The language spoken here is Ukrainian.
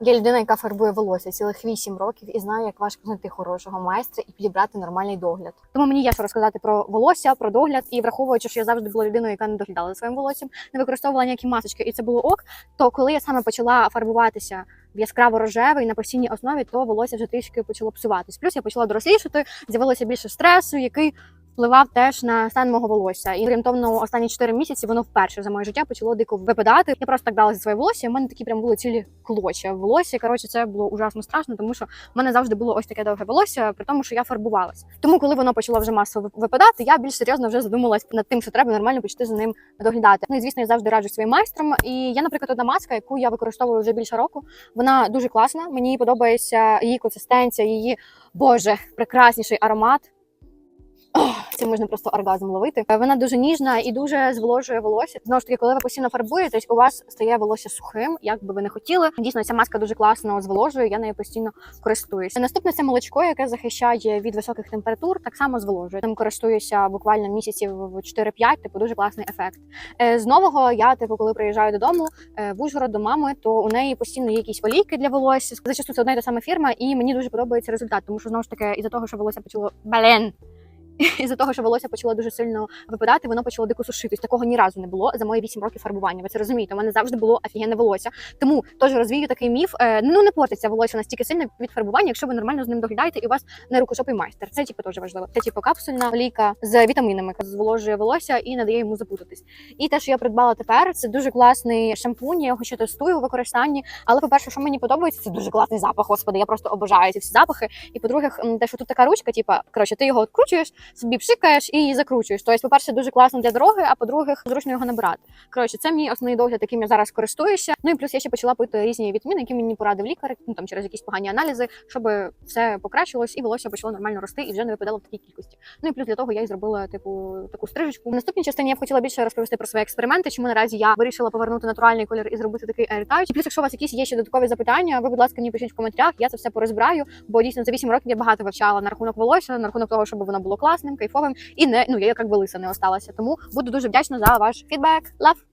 Я людина, яка фарбує волосся цілих 8 років і знаю, як важко знайти хорошого майстра і підібрати нормальний догляд. Тому мені є що розказати про волосся, про догляд, і враховуючи, що я завжди була людиною, яка не доглядала за своїм волоссям, не використовувала ніякі масочки, і це було ок. То коли я саме почала фарбуватися в яскраво рожевий на постійній основі, то волосся вже трішки почало псуватись. Плюс я почала дорослішати, з'явилося більше стресу, який впливав теж на стан мого волосся. І орієнтовно останні 4 місяці воно вперше за моє життя почало дико випадати. Я просто так брала за своє волосся. в мене такі прям були цілі клоча волосся. Коротше, це було ужасно страшно, тому що в мене завжди було ось таке довге волосся, при тому, що я фарбувалась. Тому, коли воно почало вже масово випадати, я більш серйозно вже задумалась над тим, що треба нормально почати за ним доглядати. Ну і звісно, я завжди раджу своїм майстрам. І я, наприклад, одна маска, яку я використовую вже більше року. Вона дуже класна. Мені подобається її консистенція, її боже, прекрасніший аромат. Ох, Це можна просто оргазм ловити. Е, Вона дуже ніжна і дуже зволожує волосся. Знову ж таки, коли ви постійно фарбуєтесь, у вас стає волосся сухим, як би ви не хотіли. Дійсно, ця маска дуже класно зволожує. Я нею постійно користуюся. Наступне це молочко, яке захищає від високих температур, так само зволожує. Тим користуюся буквально місяців в 4-5, типу дуже класний ефект. Е, З нового я, типу, коли приїжджаю додому е, в Ужгород до мами, то у неї постійно є якісь олійки для волосся. Зачасту це одна й та сама фірма, і мені дуже подобається результат, тому що знову ж таки, із-за того, що волосся почало блін. Із-за того, що волосся почало дуже сильно випадати, воно почало дико сушитись. Такого ні разу не було за мої 8 років фарбування. Ви це розумієте? У мене завжди було офігенне волосся. Тому теж розвію такий міф. Е, Ну не портиться волосся настільки сильно від фарбування, якщо ви нормально з ним доглядаєте, і у вас не рукожопий майстер. Це типу теж важливо. Це типу капсульна олійка з вітамінами, яка зволожує волосся і не дає йому запутатись. І те, що я придбала тепер, це дуже класний шампунь. Я його ще тестую у використанні. Але по-перше, що мені подобається, це дуже класний запах. Господи, я просто обожаю ці всі запахи. І по-друге, те, що тут така ручка, типу, коротше, ти його відкручуєш, собі пшикаєш і закручуєш. Тобто, по-перше, дуже класно для дороги, а по-друге, зручно його набирати. Коротше, це мій основний догляд, яким я зараз користуюся. Ну і плюс я ще почала пити різні вітаміни, які мені порадив лікар, ну там через якісь погані аналізи, щоб все покращилось і волосся почало нормально рости і вже не випадало в такій кількості. Ну і плюс для того я і зробила типу таку стрижечку. В наступній частині я б хотіла більше розповісти про свої експерименти, чому наразі я вирішила повернути натуральний колір і зробити такий. І плюс, якщо у вас якісь є ще додаткові запитання, ви, будь ласка, мені пишіть в коментарях. Я це все порозбираю, бо дійсно за 8 років я багато вивчала на рахунок волосся, на рахунок того, щоб воно було класним, кайфовим і не ну я як би лиса не осталася. Тому буду дуже вдячна за ваш фідбек. Лав!